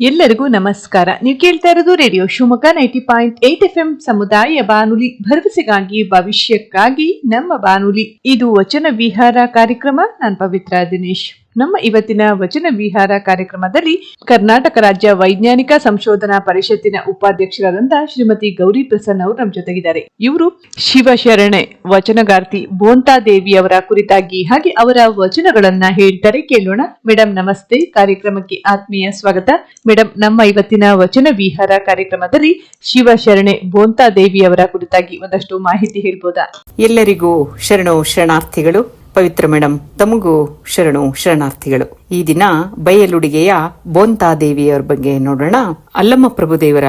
ಎಲ್ಲರಿಗೂ ನಮಸ್ಕಾರ. ನೀವು ಕೇಳ್ತಾ ಇರೋದು radio Shivamogga ninety point eight F M ಸಮುದಾಯ ಬಾನುಲಿ ಭರವಸೆಗಾಗಿ, ಭವಿಷ್ಯಕ್ಕಾಗಿ ನಮ್ಮ ಬಾನುಲಿ. ಇದು ವಚನ ವಿಹಾರ ಕಾರ್ಯಕ್ರಮ. ನಾನು ಪವಿತ್ರ ದಿನೇಶ್. ನಮ್ಮ ಇವತ್ತಿನ ವಚನ ವಿಹಾರ ಕಾರ್ಯಕ್ರಮದಲ್ಲಿ ಕರ್ನಾಟಕ ರಾಜ್ಯ ವೈಜ್ಞಾನಿಕ ಸಂಶೋಧನಾ ಪರಿಷತ್ತಿನ ಉಪಾಧ್ಯಕ್ಷರಾದಂತಹ ಶ್ರೀಮತಿ ಗೌರಿ ಪ್ರಸನ್ನ ಅವರು ನಮ್ಮ ಜೊತೆಗಿದ್ದಾರೆ. ಇವರು ಶಿವಶರಣೆ, ವಚನಗಾರ್ತಿ ಬೋಂತಾ ದೇವಿ ಅವರ ಕುರಿತಾಗಿ ಹಾಗೆ ಅವರ ವಚನಗಳನ್ನ ಹೇಳ್ತಾರೆ ಕೇಳೋಣ. ಮೇಡಮ್ ನಮಸ್ತೆ. ಕಾರ್ಯಕ್ರಮಕ್ಕೆ ಆತ್ಮೀಯ ಸ್ವಾಗತ. ಮೇಡಮ್ ನಮ್ಮ ಇವತ್ತಿನ ವಚನ ವಿಹಾರ ಕಾರ್ಯಕ್ರಮದಲ್ಲಿ ಶಿವಶರಣೆ ಬೋಂತಾ ದೇವಿ ಅವರ ಕುರಿತಾಗಿ ಒಂದಷ್ಟು ಮಾಹಿತಿ ಹೇಳ್ಬೋದಾ? ಎಲ್ಲರಿಗೂ ಶರಣೋ ಶರಣಾರ್ಥಿಗಳು ಪವಿತ್ರ ಮೇಡಮ್ ತಮಗೂ ಶರಣು, ಶರಣಾರ್ಥಿಗಳು. ಈ ದಿನ ಬಯಲುಡಿಗೆಯ ಬೋಂತಾದೇವಿಯವರ ಬಗ್ಗೆ ನೋಡೋಣ. ಅಲ್ಲಮ್ಮ ಪ್ರಭುದೇವರ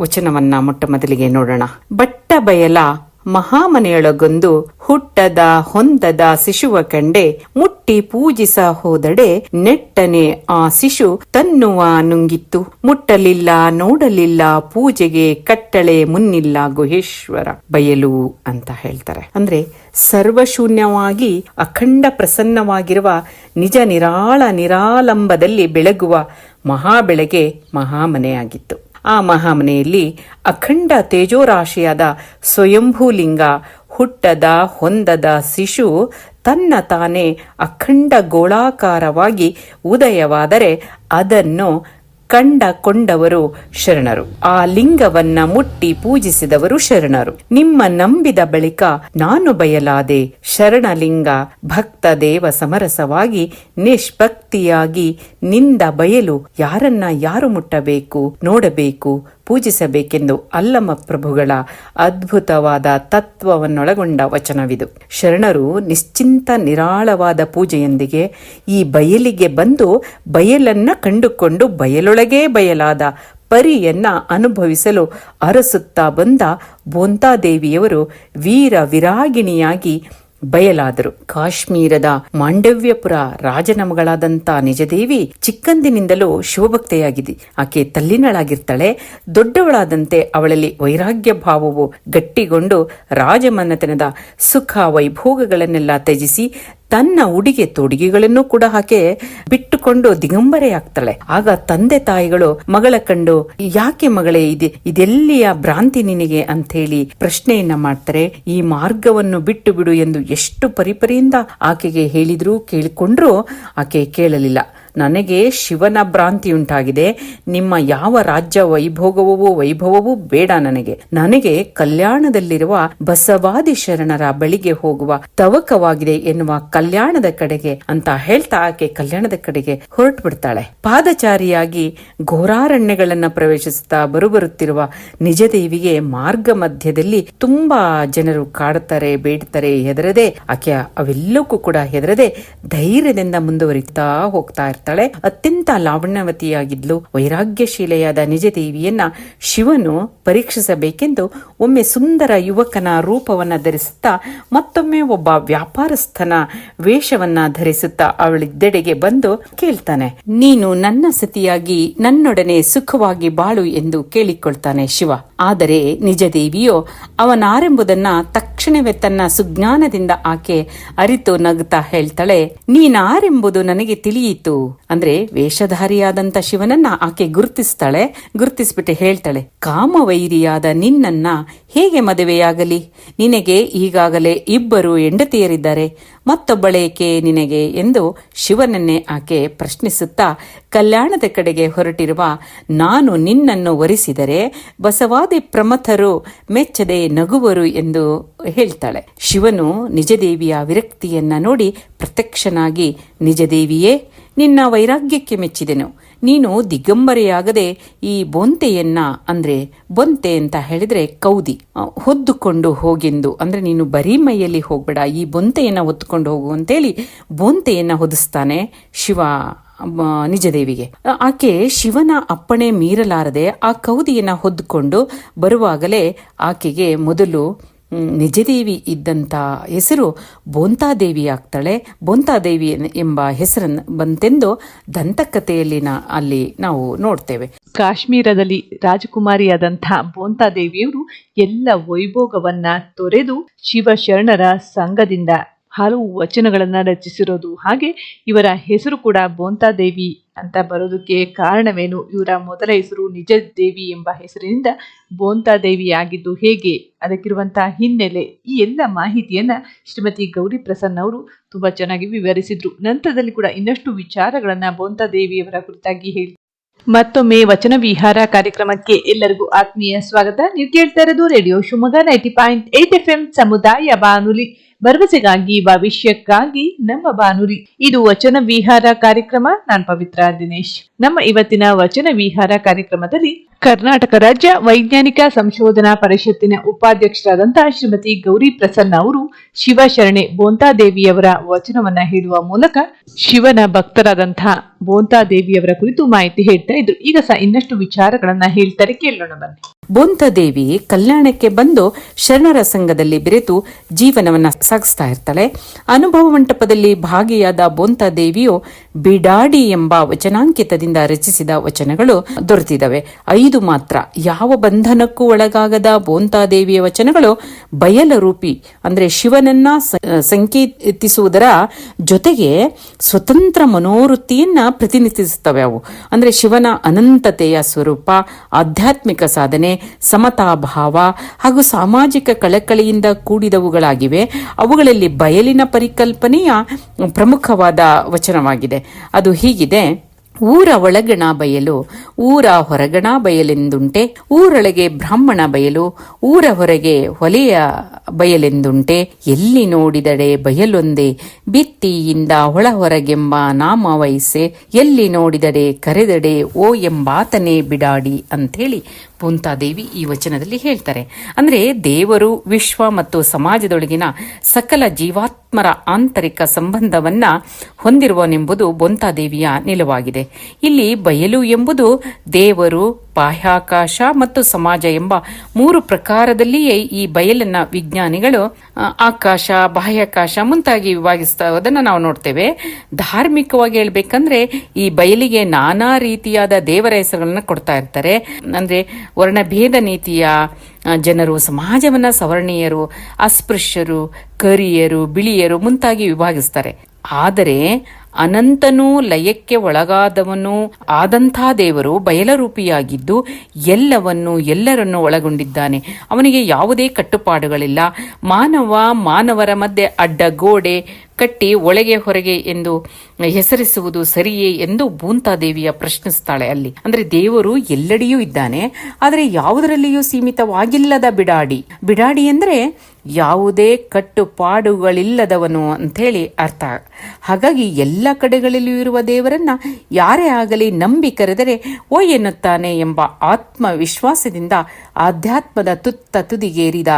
ವಚನವನ್ನ ಮೊಟ್ಟ ಮೊದಲಿಗೆ ನೋಡೋಣ. ಬಟ್ಟ ಬಯಲ ಮಹಾಮನೆಯೊಳಗೊಂದು ಹುಟ್ಟದ ಹೊಂದದ ಶಿಶುವ ಕಂಡೆ ಮುಟ್ಟಿ ಪೂಜಿಸ ಹೋದಡೆ ನೆಟ್ಟನೆ ಆ ಶಿಶು ತನ್ನುವ ನುಂಗಿತ್ತು. ಮುಟ್ಟಲಿಲ್ಲ, ನೋಡಲಿಲ್ಲ, ಪೂಜೆಗೆ ಕಟ್ಟಳೆ ಮುನ್ನಿಲ್ಲ ಗುಹೇಶ್ವರ. ಬಯಲು ಅಂತ ಹೇಳ್ತಾರೆ. ಅಂದ್ರೆ ಸರ್ವಶೂನ್ಯವಾಗಿ ಅಖಂಡ ಪ್ರಸನ್ನವಾಗಿರುವ ನಿಜ ನಿರಾಳ ನಿರಾಲಂಬದಲ್ಲಿ ಬೆಳಗುವ ಮಹಾಬೆಳಗೆ ಮಹಾಮನೆಯಾಗಿತ್ತು. ಆ ಮಹಾಮನೆಯಲ್ಲಿ ಅಖಂಡ ತೇಜೋರಾಶಿಯಾದ ಸ್ವಯಂಭೂಲಿಂಗ ಹುಟ್ಟದ ಹೊಂದದ ಶಿಶು ತನ್ನ ತಾನೇ ಅಖಂಡ ಗೋಳಾಕಾರವಾಗಿ ಉದಯವಾದರೆ ಅದನ್ನು ಕಂಡ ಕೊಂಡವರು ಶರಣರು. ಆ ಲಿಂಗವನ್ನ ಮುಟ್ಟಿ ಪೂಜಿಸಿದವರು ಶರಣರು. ನಿಮ್ಮ ನಂಬಿದ ಬಳಿಕ ನಾನು ಬಯಲಾದೆ ಶರಣಲಿಂಗ ಭಕ್ತ ದೇವ ಸಮರಸವಾಗಿ ನಿಷ್ಭಕ್ತಿಯಾಗಿ ನಿಂದ ಬಯಲು ಯಾರನ್ನ ಯಾರು ಮುಟ್ಟಬೇಕು, ನೋಡಬೇಕು, ಪೂಜಿಸಬೇಕೆಂದು ಅಲ್ಲಮ ಪ್ರಭುಗಳ ಅದ್ಭುತವಾದ ತತ್ವವನ್ನೊಳಗೊಂಡ ವಚನವಿದು. ಶರಣರು ನಿಶ್ಚಿಂತ ನಿರಾಳವಾದ ಪೂಜೆಯೊಂದಿಗೆ ಈ ಬಯಲಿಗೆ ಬಂದು ಬಯಲನ್ನ ಕಂಡುಕೊಂಡು ಬಯಲೊಳಗೇ ಬಯಲಾದ ಪರಿಯನ್ನ ಅನುಭವಿಸಲು ಅರಸುತ್ತಾ ಬಂದ ಬೋಂತಾದೇವಿಯವರು ವೀರ ವಿರಾಗಿಣಿಯಾಗಿ ಬಯಲಾದರು. ಕಾಶ್ಮೀರದ ಮಾಂಡವ್ಯಪುರ ರಾಜನ ಮಗಳಾದಂತ ನಿಜದೇವಿ ಚಿಕ್ಕಂದಿನಿಂದಲೂ ಶಿವಭಕ್ತೆಯಾಗಿದೆ ಆಕೆ ತಲ್ಲಿನಳಾಗಿರ್ತಾಳೆ. ದೊಡ್ಡವಳಾದಂತೆ ಅವಳಲ್ಲಿ ವೈರಾಗ್ಯ ಭಾವವು ಗಟ್ಟಿಗೊಂಡು ರಾಜಮನ್ನತನದ ಸುಖ ವೈಭೋಗಗಳನ್ನೆಲ್ಲ ತ್ಯಜಿಸಿ ತನ್ನ ಉಡಿಗೆ ತೊಡುಗೆಗಳನ್ನು ಕೂಡ ಆಕೆ ಬಿಟ್ಟುಕೊಂಡು ದಿಗಂಬರೆಯಾಗ್ತಾಳೆ ಆಗ ತಂದೆ ತಾಯಿಗಳು, ಮಗಳ ಕಂಡು, ಯಾಕೆ ಮಗಳೇ, ಇದೆ, ಇದೆಲ್ಲಿಯ ಭ್ರಾಂತಿ ನಿನಗೆ? ಅಂತ ಹೇಳಿ ಪ್ರಶ್ನೆಯನ್ನ ಮಾಡ್ತಾರೆ. ಈ ಮಾರ್ಗವನ್ನು ಬಿಟ್ಟು ಬಿಡು ಎಂದು ಎಷ್ಟು ಪರಿಪರಿಯಿಂದ ಆಕೆಗೆ ಹೇಳಿದ್ರು ಕೇಳಿಕೊಂಡ್ರು ಆಕೆ ಕೇಳಲಿಲ್ಲ. ನನಗೆ ಶಿವನ ಭ್ರಾಂತಿ ಉಂಟಾಗಿದೆ. ನಿಮ್ಮ ಯಾವ ರಾಜ್ಯ ವೈಭೋಗವೂ ವೈಭವವೂ ಬೇಡ ನನಗೆ. ನನಗೆ ಕಲ್ಯಾಣದಲ್ಲಿರುವ ಬಸವಾದಿ ಶರಣರ ಬಳಿಗೆ ಹೋಗುವ ತವಕವಾಗಿದೆ ಎನ್ನುವ ಕಲ್ಯಾಣದ ಕಡೆಗೆ ಅಂತ ಹೇಳ್ತಾ ಆಕೆ ಕಲ್ಯಾಣದ ಕಡೆಗೆ ಹೊರಟು ಬಿಡ್ತಾಳೆ ಪಾದಚಾರಿಯಾಗಿ ಘೋರಾರಣ್ಯಗಳನ್ನ ಪ್ರವೇಶಿಸುತ್ತಾ ಬರುಬರುತ್ತಿರುವ ನಿಜದೇವಿಗೆ ಮಾರ್ಗ ಮಧ್ಯದಲ್ಲಿ ತುಂಬಾ ಜನರು ಕಾಡುತ್ತಾರೆ ಬೇಡ್ತಾರೆ ಹೆದರದೆ ಆಕೆ ಅವೆಲ್ಲಕ್ಕೂ ಕೂಡ ಹೆದರದೆ ಧೈರ್ಯದಿಂದ ಮುಂದುವರಿತಾ ಹೋಗ್ತಾ ಇರ್ತಾಳೆ ಅತ್ಯಂತ ಲಾವಣ್ಯವತಿಯಾಗಿದ್ಲು. ವೈರಾಗ್ಯಶೀಲೆಯಾದ ನಿಜದೇವಿಯನ್ನ ಶಿವನು ಪರೀಕ್ಷಿಸಬೇಕೆಂದು ಒಮ್ಮೆ ಸುಂದರ ಯುವಕನ ರೂಪವನ್ನ ಧರಿಸುತ್ತಾ, ಮತ್ತೊಮ್ಮೆ ಒಬ್ಬ ವ್ಯಾಪಾರಸ್ಥನ ವೇಷವನ್ನ ಧರಿಸುತ್ತಾ ಅವಳಿದ್ದೆಡೆಗೆ ಬಂದು ಕೇಳ್ತಾನೆ, ನೀನು ನನ್ನ ಸತಿಯಾಗಿ ನನ್ನೊಡನೆ ಸುಖವಾಗಿ ಬಾಳು ಎಂದು ಕೇಳಿಕೊಳ್ತಾನೆ ಶಿವ. ಆದರೆ ನಿಜದೇವಿಯೋ ಅವನಾರೆಂಬುದನ್ನ ತಕ್ಷಣವೇ ತನ್ನ ಸುಜ್ಞಾನದಿಂದ ಆಕೆ ಅರಿತು ನಗುತ್ತಾ ಹೇಳ್ತಾಳೆ, ನೀನಾರೆಂಬುದು ನನಗೆ ತಿಳಿಯಿತು. ಅಂದ್ರೆ ವೇಷಧಾರಿಯಾದಂತ ಶಿವನನ್ನ ಆಕೆ ಗುರುತಿಸ್ತಾಳೆ, ಗುರುತಿಸ್ಬಿಟ್ಟು ಹೇಳ್ತಾಳೆ, ಕಾಮವೈರಿಯಾದ ನಿನ್ನನ್ನ ಹೇಗೆ ಮದುವೆಯಾಗಲಿ? ನಿನಗೆ ಈಗಾಗಲೇ ಇಬ್ಬರು ಹೆಂಡತಿಯರಿದ್ದಾರೆ. ಮತ್ತೊಬ್ಬಳೇಕೆ ನಿನಗೆ? ಎಂದು ಶಿವನನ್ನೇ ಆಕೆ ಪ್ರಶ್ನಿಸುತ್ತಾ ಕಲ್ಯಾಣದ ಕಡೆಗೆ ಹೊರಟಿರುವ, ನಾನು ನಿನ್ನನ್ನು ವರಿಸಿದರೆ ಬಸವಾದಿ ಪ್ರಮಥರು ಮೆಚ್ಚದೆ ನಗುವರು ಎಂದು ಹೇಳ್ತಾಳೆ. ಶಿವನು ನಿಜದೇವಿಯ ವಿರಕ್ತಿಯನ್ನ ನೋಡಿ ಪ್ರತ್ಯಕ್ಷನಾಗಿ, ನಿಜದೇವಿಯೇ ನಿನ್ನ ವೈರಾಗ್ಯಕ್ಕೆ ಮೆಚ್ಚಿದೆನು. ನೀನು ದಿಗಂಬರೆಯಾಗದೆ ಈ ಬೊಂತೆಯನ್ನ, ಅಂದ್ರೆ ಬೊಂತೆ ಅಂತ ಹೇಳಿದ್ರೆ ಕೌದಿ ಹೊದ್ದುಕೊಂಡು ಹೋಗೆಂದು. ಅಂದ್ರೆ ನೀನು ಬರೀ ಮೈಯಲ್ಲಿ ಹೋಗ್ಬೇಡ, ಈ ಬೊಂತೆಯನ್ನ ಹೊತ್ತುಕೊಂಡು ಹೋಗು ಅಂತೇಳಿ ಬೊಂತೆಯನ್ನ ಹೊದಿಸ್ತಾನೆ ಶಿವ ನಿಜದೇವಿಗೆ. ಆಕೆ ಶಿವನ ಅಪ್ಪಣೆ ಮೀರಲಾರದೆ ಆ ಕೌದಿಯನ್ನ ಹೊದ್ದುಕೊಂಡು ಬರುವಾಗಲೇ ಆಕೆಗೆ ಮೊದಲು ನಿಜದೇವಿ ಇದ್ದಂತ ಹೆಸರು ಬೋಂತಾದೇವಿ ಆಗ್ತಾಳೆ ಬೋಂತಾದೇವಿ ಎಂಬ ಹೆಸರನ್ನು ಬಂತೆಂದು ದಂತಕಥೆಯಲ್ಲಿ ಅಲ್ಲಿ ನಾವು ನೋಡ್ತೇವೆ. ಕಾಶ್ಮೀರದಲ್ಲಿ ರಾಜಕುಮಾರಿಯಾದಂಥ ಬೋಂತಾದೇವಿಯವರು ಎಲ್ಲ ವೈಭೋಗವನ್ನ ತೊರೆದು ಶಿವಶರಣರ ಸಂಘದಿಂದ ಹಲವು ವಚನಗಳನ್ನು ರಚಿಸಿರೋದು. ಹಾಗೆ ಇವರ ಹೆಸರು ಕೂಡ ಬೋಂತಾ ದೇವಿ ಅಂತ ಬರೋದಕ್ಕೆ ಕಾರಣವೇನು? ಇವರ ಮೊದಲ ಹೆಸರು ನಿಜ ದೇವಿ ಎಂಬ ಹೆಸರಿನಿಂದ ಬೋಂತಾ ದೇವಿ ಆಗಿದ್ದು ಹೇಗೆ? ಅದಕ್ಕಿರುವಂತಹ ಹಿನ್ನೆಲೆ ಈ ಎಲ್ಲ ಮಾಹಿತಿಯನ್ನ ಶ್ರೀಮತಿ ಗೌರಿ ಪ್ರಸನ್ನ ಅವರು ತುಂಬಾ ಚೆನ್ನಾಗಿ ವಿವರಿಸಿದ್ರು. ನಂತರದಲ್ಲಿ ಕೂಡ ಇನ್ನಷ್ಟು ವಿಚಾರಗಳನ್ನ ಬೋಂತಾದೇವಿಯವರ ಕುರಿತಾಗಿ ಹೇಳಿ. ಮತ್ತೊಮ್ಮೆ ವಚನ ವಿಹಾರ ಕಾರ್ಯಕ್ರಮಕ್ಕೆ ಎಲ್ಲರಿಗೂ ಆತ್ಮೀಯ ಸ್ವಾಗತ. ನೀವು ಕೇಳ್ತಾ ಇರೋದು radio Shivamogga ninety point eight F ಸಮುದಾಯ ಬಾನುಲಿ. ಭರವಸೆಗಾಗಿ, ಭವಿಷ್ಯಕ್ಕಾಗಿ ನಮ್ಮ ಬಾನುರಿ ಇದು ವಚನ ವಿಹಾರ ಕಾರ್ಯಕ್ರಮ. ನಾನ್ ಪವಿತ್ರ ದಿನೇಶ್. ನಮ್ಮ ಇವತ್ತಿನ ವಚನ ವಿಹಾರ ಕಾರ್ಯಕ್ರಮದಲ್ಲಿ ಕರ್ನಾಟಕ ರಾಜ್ಯ ವೈಜ್ಞಾನಿಕ ಸಂಶೋಧನಾ ಪರಿಷತ್ತಿನ ಉಪಾಧ್ಯಕ್ಷರಾದಂತಹ ಶ್ರೀಮತಿ ಗೌರಿ ಪ್ರಸನ್ನ ಅವರು ಶಿವಶರಣೆ ಬೋಂತಾದೇವಿಯವರ ವಚನವನ್ನ ಹೇಳುವ ಮೂಲಕ ಶಿವನ ಭಕ್ತರಾದಂತಹ ಬೋಂತಾದೇವಿಯವರ ಕುರಿತು ಮಾಹಿತಿ ಹೇಳ್ತಾ ಇದ್ರು. ಈಗ ಸಹ ಇನ್ನಷ್ಟು ವಿಚಾರಗಳನ್ನ ಹೇಳ್ತಾರೆ. ಕೇಳೋಣ ಬನ್ನಿ. ಬೊಂತದೇವಿ ಕಲ್ಯಾಣಕ್ಕೆ ಬಂದು ಶರಣರ ಸಂಘದಲ್ಲಿ ಬೆರೆತು ಜೀವನವನ್ನ ಸಾಗಿಸ್ತಾ ಇರ್ತಾಳೆ. ಅನುಭವ ಮಂಟಪದಲ್ಲಿ ಭಾಗಿಯಾದ ಬೊಂತದೇವಿಯು ಬಿಡಾಡಿ ಎಂಬ ವಚನಾಂಕಿತದಿಂದ ರಚಿಸಿದ ವಚನಗಳು ದೊರೆತಿದವೆ ಐದು ಮಾತ್ರ. ಯಾವ ಬಂಧನಕ್ಕೂ ಒಳಗಾಗದ ಬೋಂತಾದೇವಿಯ ವಚನಗಳು ಬಯಲರೂಪಿ, ಅಂದ್ರೆ ಶಿವನನ್ನ ಸಂಕೇತಿಸುವುದರ ಜೊತೆಗೆ ಸ್ವತಂತ್ರ ಮನೋವೃತ್ತಿಯನ್ನ ಪ್ರತಿನಿಧಿಸುತ್ತವೆ ಅವು. ಅಂದ್ರೆ ಶಿವನ ಅನಂತತೆಯ ಸ್ವರೂಪ, ಆಧ್ಯಾತ್ಮಿಕ ಸಾಧನೆ ಸಮತಾ ಭಾವ ಹಾಗೂ ಸಾಮಾಜಿಕ ಕಳಕಳಿಯಿಂದ ಕೂಡಿದವುಗಳಾಗಿವೆ. ಅವುಗಳಲ್ಲಿ ಬಯಲಿನ ಪರಿಕಲ್ಪನೆಯ ಪ್ರಮುಖವಾದ ವಚನವಾಗಿದೆ. ಅದು ಹೀಗಿದೆ. ಊರ ಒಳಗಣ ಬಯಲು, ಊರ ಹೊರಗಣ ಬಯಲೆಂದುಂಟೆ, ಊರೊಳಗೆ ಬ್ರಾಹ್ಮಣ ಬಯಲು, ಊರ ಹೊರಗೆ ಹೊಲೆಯ ಬಯಲೆಂದುಂಟೆ, ಎಲ್ಲಿ ನೋಡಿದಡೆ ಬಯಲೊಂದೇ, ಬಿತ್ತಿಯಿಂದ ಒಳ ಹೊರಗೆಂಬ ನಾಮ ಎಲ್ಲಿ ನೋಡಿದಡೆ ಕರೆದಡೆ, ಓ ಎಂಬಾತನೇ ಬಿಡಾಡಿ ಅಂಥೇಳಿ ಪುಂತಾದೇವಿ ಈ ವಚನದಲ್ಲಿ ಹೇಳ್ತಾರೆ. ಅಂದರೆ ದೇವರು, ವಿಶ್ವ ಮತ್ತು ಸಮಾಜದೊಳಗಿನ ಸಕಲ ಜೀವಾತ್ಮರ ಆಂತರಿಕ ಸಂಬಂಧವನ್ನ ಹೊಂದಿರುವನೆಂಬುದು ಬೊಂತಾದೇವಿಯ ನಿಲುವಾಗಿದೆ. ಇಲ್ಲಿ ಬಯಲು ಎಂಬುದು ದೇವರು ಬಾಹ್ಯಾಕಾಶ ಮತ್ತು ಸಮಾಜ ಎಂಬ ಮೂರು ಪ್ರಕಾರದಲ್ಲಿಯೇ ಈ ಬಯಲನ್ನ ವಿಜ್ಞಾನಿಗಳು ಆಕಾಶ, ಬಾಹ್ಯಾಕಾಶ ಮುಂತಾಗಿ ವಿಭಾಗಿಸುವುದನ್ನು ನಾವು ನೋಡ್ತೇವೆ. ಧಾರ್ಮಿಕವಾಗಿ ಹೇಳ್ಬೇಕಂದ್ರೆ ಈ ಬಯಲಿಗೆ ನಾನಾ ರೀತಿಯಾದ ದೇವರ ಹೆಸರುಗಳನ್ನ ಕೊಡ್ತಾ ಇರ್ತಾರೆ. ಅಂದ್ರೆ ವರ್ಣಭೇದ ನೀತಿಯ ಜನರು, ಸಮಾಜವನ್ನ ಸವರ್ಣೀಯರು, ಅಸ್ಪೃಶ್ಯರು, ಕರಿಯರು, ಬಿಳಿಯರು ಮುಂತಾಗಿ ವಿಭಾಗಿಸ್ತಾರೆ. ಆದರೆ ಅನಂತನೂ ಲಯಕ್ಕೆ ಒಳಗಾದವನೂ ಆದಂಥ ದೇವರು ಬಯಲರೂಪಿಯಾಗಿದ್ದು ಎಲ್ಲವನ್ನು ಎಲ್ಲರನ್ನು ಒಳಗೊಂಡಿದ್ದಾನೆ. ಅವನಿಗೆ ಯಾವುದೇ ಕಟ್ಟುಪಾಡುಗಳಿಲ್ಲ. ಮಾನವ ಮಾನವರ ಮಧ್ಯೆ ಅಡ್ಡ ಗೋಡೆ ಕಟ್ಟಿ ಒಳಗೆ ಹೊರಗೆ ಎಂದು ಹೆಸರಿಸುವುದು ಸರಿಯೇ ಎಂದು ಬೂಂತಾದೇವಿಯ ಪ್ರಶ್ನಿಸ್ತಾಳೆ ಅಲ್ಲಿ. ಅಂದ್ರೆ ದೇವರು ಎಲ್ಲೆಡೆಯೂ ಇದ್ದಾನೆ, ಆದರೆ ಯಾವುದರಲ್ಲಿಯೂ ಸೀಮಿತವಾಗಿಲ್ಲದ ಬಿಡಾಡಿ. ಬಿಡಾಡಿ ಅಂದ್ರೆ ಯಾವುದೇ ಕಟ್ಟುಪಾಡುಗಳಿಲ್ಲದವನು ಅಂಥೇಳಿ ಅರ್ಥ. ಹಾಗಾಗಿ ಎಲ್ಲ ಕಡೆಗಳಲ್ಲಿಯೂ ಇರುವ ದೇವರನ್ನ ಯಾರೇ ಆಗಲಿ ನಂಬಿ ಕರೆದರೆ ಓ ಎನ್ನುತ್ತಾನೆ ಎಂಬ ಆತ್ಮವಿಶ್ವಾಸದಿಂದ ಆಧ್ಯಾತ್ಮದ ತುತ್ತ ತುದಿಗೇರಿದ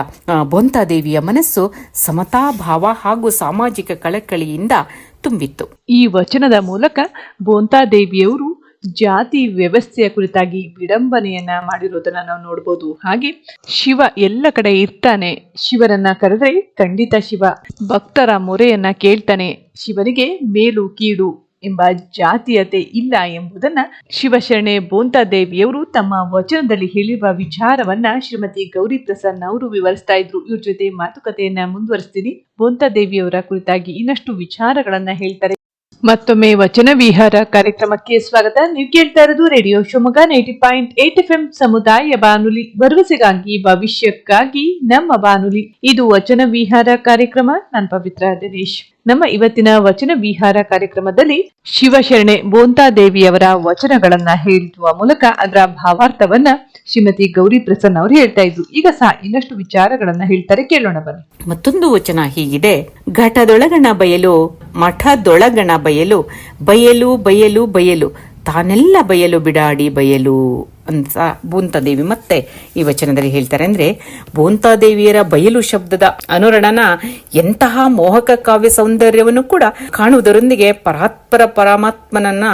ಬೊಂತಾದೇವಿಯ ಮನಸ್ಸು ಸಮತಾಭಾವ ಹಾಗೂ ಸಾಮಾಜಿಕ ಕಳಕಳಿಯಿಂದ ತುಂಬಿತ್ತು. ಈ ವಚನದ ಮೂಲಕ ಬೋಂತಾದೇವಿಯವರು ಜಾತಿ ವ್ಯವಸ್ಥೆಯ ಕುರಿತಾಗಿ ವಿಡಂಬನೆಯನ್ನ ಮಾಡಿರೋದನ್ನ ನಾವು ನೋಡಬಹುದು ಹಾಗೆ ಶಿವ ಎಲ್ಲ ಕಡೆ ಇರ್ತಾನೆ. ಶಿವನನ್ನ ಕರೆದ್ರೆ ಖಂಡಿತ ಶಿವ ಭಕ್ತರ ಮೊರೆಯನ್ನ ಕೇಳ್ತಾನೆ. ಶಿವನಿಗೆ ಮೇಲು ಕೀಳು ಎಂಬ ಜಾತೀಯತೆ ಇಲ್ಲ ಎಂಬುದನ್ನ ಶಿವಶರಣೆ ಬೋಂತಾದೇವಿಯವರು ತಮ್ಮ ವಚನದಲ್ಲಿ ಹೇಳಿರುವ ವಿಚಾರವನ್ನ ಶ್ರೀಮತಿ ಗೌರಿ ಪ್ರಸನ್ನ ಅವರು ವಿವರಿಸ್ತಾ ಇದ್ರು. ಇವ್ರ ಜೊತೆ ಮಾತುಕತೆಯನ್ನ ಮುಂದುವರಿಸ್ತೀನಿ. ಬೋಂತಾದೇವಿಯವರ ಕುರಿತಾಗಿ ಇನ್ನಷ್ಟು ವಿಚಾರಗಳನ್ನ ಹೇಳ್ತಾರೆ. ಮತ್ತೊಮ್ಮೆ ವಚನ ವಿಹಾರ ಕಾರ್ಯಕ್ರಮಕ್ಕೆ ಸ್ವಾಗತ. ನೀವು ಕೇಳ್ತಾ ಇರೋದು radio Shivamogga ninety point eight F M ಸಮುದಾಯ ಬಾನುಲಿ ಭರವಸೆಗಾಗಿ, ಭವಿಷ್ಯಕ್ಕಾಗಿ ನಮ್ಮ ಬಾನುಲಿ. ಇದು ವಚನ ವಿಹಾರ ಕಾರ್ಯಕ್ರಮ. ನಾನ್ ಪವಿತ್ರ ದಿನೇಶ್. ನಮ್ಮ ಇವತ್ತಿನ ವಚನ ವಿಹಾರ ಕಾರ್ಯಕ್ರಮದಲ್ಲಿ ಶಿವಶರಣೆ ಬೋಂತಾದೇವಿಯವರ ವಚನಗಳನ್ನ ಹೇಳುವ ಮೂಲಕ ಅದರ ಭಾವಾರ್ಥವನ್ನ ಶ್ರೀಮತಿ ಗೌರಿ ಪ್ರಸನ್ನ ಅವರು ಹೇಳ್ತಾ ಇದ್ರು. ಈಗ ಸಹ ಇನ್ನಷ್ಟು ವಿಚಾರಗಳನ್ನ ಹೇಳ್ತಾರೆ. ಕೇಳೋಣ ಬನ್ನಿ. ಮತ್ತೊಂದು ವಚನ ಹೀಗಿದೆ. ಘಟದೊಳಗಣ ಬಯಲು ಮಠದೊಳಗಣ ಬಯಲು ಬಯಲು ಬಯಲು ಬಯಲು ತಾನೆಲ್ಲ ಬಯಲು ಬಿಡಾಡಿ ಬಯಲು. ಅಂತ ಬೂಂತಾದೇವಿ ಮತ್ತೆ ಈ ವಚನದಲ್ಲಿ ಹೇಳ್ತಾರೆ ಅಂದ್ರೆ ಬೂಂತಾದೇವಿಯರ ಬಯಲು ಶಬ್ದದ ಅನುರಣನ ಎಂತಹ ಮೋಹಕ ಕಾವ್ಯ ಸೌಂದರ್ಯವನ್ನು ಕೂಡ ಕಾಣುವುದರೊಂದಿಗೆ ಪರಾತ್ಪರ ಪರಮಾತ್ಮನನ್ನ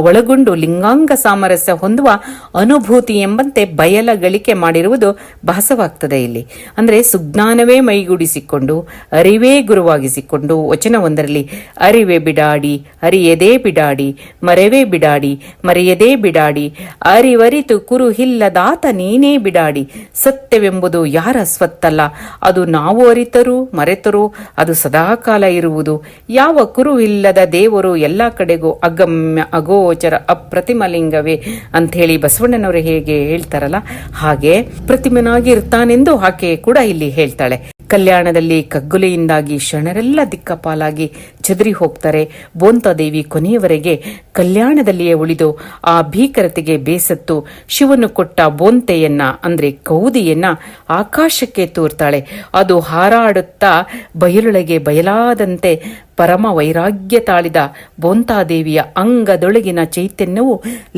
ಒಳಗೊಂಡು ಲಿಂಗಾಂಗ ಸಾಮರಸ್ಯ ಹೊಂದುವ ಅನುಭೂತಿ ಎಂಬಂತೆ ಬಯಲ ಗಳಿಕೆ ಮಾಡಿರುವುದು ಭಾಸವಾಗ್ತದೆ ಇಲ್ಲಿ. ಅಂದ್ರೆ ಸುಜ್ಞಾನವೇ ಮೈಗೂಡಿಸಿಕೊಂಡು, ಅರಿವೇ ಗುರುವಾಗಿಸಿಕೊಂಡು ವಚನವೊಂದರಲ್ಲಿ ಅರಿವೆ ಬಿಡಾಡಿ, ಅರಿಯದೇ ಬಿಡಾಡಿ, ಮರೆವೇ ಬಿಡಾಡಿ, ಮರೆಯದೇ ಬಿಡಾಡಿ ಅರಿವರಿ ಕುರಿತು ಕುರುಹಿಲ್ಲದಾತ ನೀನೇ ಬಿಡಾಡಿ. ಸತ್ಯವೆಂಬುದು ಯಾರ ಸ್ವತ್ತಲ್ಲ? ಅದು ನಾವು ಅರಿತರೂ, ಮರೆತರೂ, ಅದು ಸದಾಕಾಲ ಇರುವುದು. ಯಾವ ಕುರುವಿಲ್ಲದ ದೇವರು ಎಲ್ಲ ಕಡೆಗೂ ಅಗಮ್ಯ, ಅಗೋಚರ, ಅಪ್ರತಿಮಲಿಂಗವೇ ಅಂಥೇಳಿ ಬಸವಣ್ಣನವರು ಹೇಗೆ ಹೇಳ್ತಾರಲ್ಲ, ಹಾಗೆ ಪ್ರತಿಮನಾಗಿ ಇರ್ತಾನೆಂದು ಆಕೆ ಕೂಡ ಇಲ್ಲಿ ಹೇಳ್ತಾಳೆ. ಕಲ್ಯಾಣದಲ್ಲಿ ಕಗ್ಗುಲೆಯಿಂದಾಗಿ ಶರಣರೆಲ್ಲ ದಿಕ್ಕಪಾಲಾಗಿ ಚದರಿ ಹೋಗ್ತಾರೆ. ಬೋಂತಾದೇವಿ ಕೊನೆಯವರೆಗೆ ಕಲ್ಯಾಣದಲ್ಲಿಯೇ ಉಳಿದು ಆ ಭೀಕರತೆಗೆ ಬೇಸತ್ತು ಶಿವನು ಕೊಟ್ಟ ಬೋಂತೆಯನ್ನ, ಅಂದ್ರೆ ಕೌದಿಯನ್ನ, ಆಕಾಶಕ್ಕೆ ತೋರ್ತಾಳೆ. ಅದು ಹಾರಾಡುತ್ತಾ ಬಯಲೊಳಗೆ ಬಯಲಾದಂತೆ ಪರಮ ವೈರಾಗ್ಯ ತಾಳಿದ ಬೋಂತಾದೇವಿಯ ಅಂಗದೊಳಗಿನ ಚೈತನ್ಯವು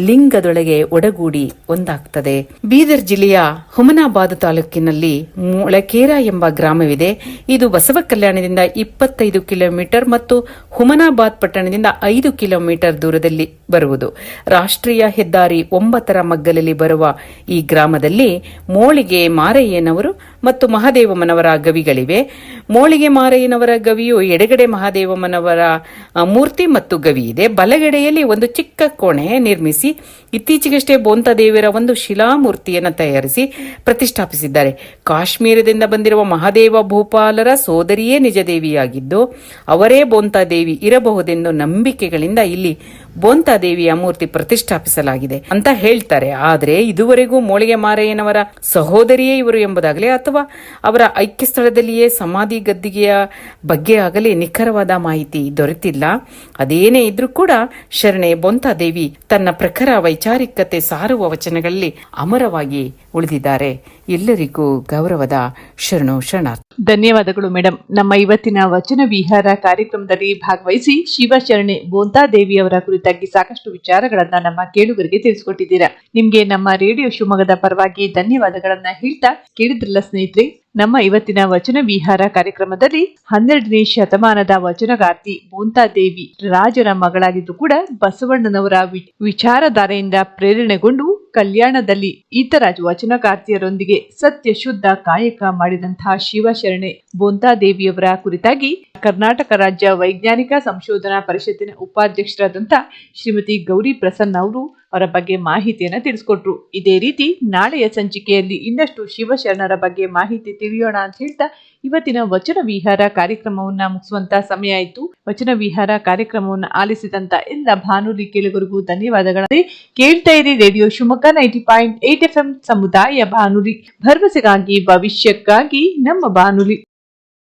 ಲಿಂಗದೊಳಗೆ ಒಡಗೂಡಿ ಒಂದಾಗ್ತದೆ. ಬೀದರ್ ಜಿಲ್ಲೆಯ ಹುಮನಾಬಾದ್ ತಾಲೂಕಿನಲ್ಲಿ ಮೊಳಕೇರ ಎಂಬ ಗ್ರಾಮವಿದೆ. ಇದು ಬಸವ ಕಲ್ಯಾಣದಿಂದ ಇಪ್ಪತ್ತೈದು ಕಿಲೋಮೀಟರ್ ಮತ್ತು ಹುಮನಾಬಾದ್ ಪಟ್ಟಣದಿಂದ ಐದು ಕಿಲೋಮೀಟರ್ ದೂರದಲ್ಲಿ ಬರುವುದು. ರಾಷ್ಟ್ರೀಯ ಹೆದ್ದಾರಿ ಒಂಬತ್ತರ ಮಗ್ಗಲಲ್ಲಿ ಬರುವ ಈ ಗ್ರಾಮದಲ್ಲಿ ಮೋಳಿಗೆ ಮಾರಯ್ಯನವರು ಮತ್ತು ಮಹಾದೇವಮ್ಮನವರ ಗವಿಗಳಿವೆ. ಮೋಳಿಗೆ ಮಾರಯ್ಯನವರ ಗವಿಯು, ಎಡಗಡೆ ಮಹಾದೇವಮ್ಮನವರ ಮೂರ್ತಿ ಮತ್ತು ಗವಿ ಇದೆ. ಬಲಗಡೆಯಲ್ಲಿ ಒಂದು ಚಿಕ್ಕ ಕೋಣೆ ನಿರ್ಮಿಸಿ, ಇತ್ತೀಚೆಗಷ್ಟೇ ಬೋಂತದೇವರ ಒಂದು ಶಿಲಾಮೂರ್ತಿಯನ್ನು ತಯಾರಿಸಿ ಪ್ರತಿಷ್ಠಾಪಿಸಿದ್ದಾರೆ. ಕಾಶ್ಮೀರದಿಂದ ಬಂದಿರುವ ಮಹಾದೇವ ಭೂಪಾಲರ ಸೋದರಿಯೇ ನಿಜದೇವಿಯಾಗಿದ್ದು, ಅವರೇ ಬೋಂತಾದೇವಿ ಇರಬಹುದೆಂದು ನಂಬಿಕೆಗಳಿಂದ ಇಲ್ಲಿ ಬೋಂತಾದೇವಿಯ ಮೂರ್ತಿ ಪ್ರತಿಷ್ಠಾಪಿಸಲಾಗಿದೆ ಅಂತ ಹೇಳ್ತಾರೆ. ಆದರೆ ಇದುವರೆಗೂ ಮೋಳಿಗೆ ಮಾರಯ್ಯನವರ ಸಹೋದರಿಯೇ ಇವರು ಎಂಬುದಾಗಲಿ ಅಥವಾ ಅವರ ಐಕ್ಯ ಸ್ಥಳದಲ್ಲಿಯೇ ಸಮಾಧಿ ಗದ್ದಿಗೆಯ ಬಗ್ಗೆ ಆಗಲಿ ನಿಖರವಾದ ಮಾಹಿತಿ ದೊರೆತಿಲ್ಲ. ಅದೇನೇ ಇದ್ರೂ ಕೂಡ ಶರಣೆ ಬೊಂತಾದೇವಿ ತನ್ನ ಪ್ರಖರ ವೈಚಾರಿಕತೆ ಸಾರುವ ವಚನಗಳಲ್ಲಿ ಅಮರವಾಗಿ ಉಳಿದಿದ್ದಾರೆ. ಎಲ್ಲರಿಗೂ ಗೌರವದ ಶರಣು ಶರಣಾರ್ಥಿ. ಧನ್ಯವಾದಗಳು ಮೇಡಮ್ ನಮ್ಮ ಇವತ್ತಿನ ವಚನ ವಿಹಾರ ಕಾರ್ಯಕ್ರಮದಲ್ಲಿ ಭಾಗವಹಿಸಿ ಶಿವಶರಣೆ ಬೋಂತಾದೇವಿ ಅವರ ಕುರಿತಾಗಿ ಸಾಕಷ್ಟು ವಿಚಾರಗಳನ್ನ ನಮ್ಮ ಕೇಳುಗರಿಗೆ ತಿಳಿಸಿಕೊಟ್ಟಿದ್ದೀರಾ. ನಿಮ್ಗೆ ನಮ್ಮ ರೇಡಿಯೋ ಶಿವಮೊಗ್ಗದ ಪರವಾಗಿ ಧನ್ಯವಾದಗಳನ್ನ ಹೇಳ್ತಾ ಕೇಳಿದ್ರಲ್ಲ ಸ್ನೇಹಿತರೆ, ನಮ್ಮ ಇವತ್ತಿನ ವಚನ ವಿಹಾರ ಕಾರ್ಯಕ್ರಮದಲ್ಲಿ ಹನ್ನೆರಡನೇ ಶತಮಾನದ ವಚನಗಾರ್ತಿ ಬೋಂತಾದೇವಿ ರಾಜರ ಮಗಳಾಗಿದ್ದು ಕೂಡ ಬಸವಣ್ಣನವರ ವಿಚಾರಧಾರೆಯಿಂದ ಪ್ರೇರಣೆಗೊಂಡು ಕಲ್ಯಾಣದಲ್ಲಿ ಇತರ ವಚನಕಾರ್ತಿಯರೊಂದಿಗೆ ಸತ್ಯ ಶುದ್ಧ ಕಾಯಕ ಮಾಡಿದಂತಹ ಶಿವಶರಣೆ ಬೋಂತಾದೇವಿಯವರ ಕುರಿತಾಗಿ ಕರ್ನಾಟಕ ರಾಜ್ಯ ವೈಜ್ಞಾನಿಕ ಸಂಶೋಧನಾ ಪರಿಷತ್ತಿನ ಉಪಾಧ್ಯಕ್ಷರಾದಂಥ ಶ್ರೀಮತಿ ಗೌರಿ ಪ್ರಸನ್ನ ಅವರು ಅವರ ಬಗ್ಗೆ ಮಾಹಿತಿಯನ್ನು ತಿಳಿಸ್ಕೊಟ್ರು. ಇದೇ ರೀತಿ ನಾಳೆಯ ಸಂಚಿಕೆಯಲ್ಲಿ ಇನ್ನಷ್ಟು ಶಿವಶರಣರ ಬಗ್ಗೆ ಮಾಹಿತಿ ತಿಳಿಯೋಣ ಅಂತ ಹೇಳ್ತಾ ಇವತ್ತಿನ ವಚನ ವಿಹಾರ ಕಾರ್ಯಕ್ರಮವನ್ನ ಮುಗಿಸುವಂತ ಸಮಯ ಆಯಿತು. ವಚನ ವಿಹಾರ ಕಾರ್ಯಕ್ರಮವನ್ನ ಆಲಿಸಿದಂತ ಎಲ್ಲ ಭಾನುಲಿ ಕೇಳುಗರಿಗೂ ಧನ್ಯವಾದಗಳಲ್ಲಿ ಕೇಳ್ತಾ ಇರಿ radio Shivamogga ninety point eight F M ಸಮುದಾಯ ಬಾನುಲಿ ಭರವಸೆಗಾಗಿ, ಭವಿಷ್ಯಕ್ಕಾಗಿ ನಮ್ಮ ಬಾನುಲಿ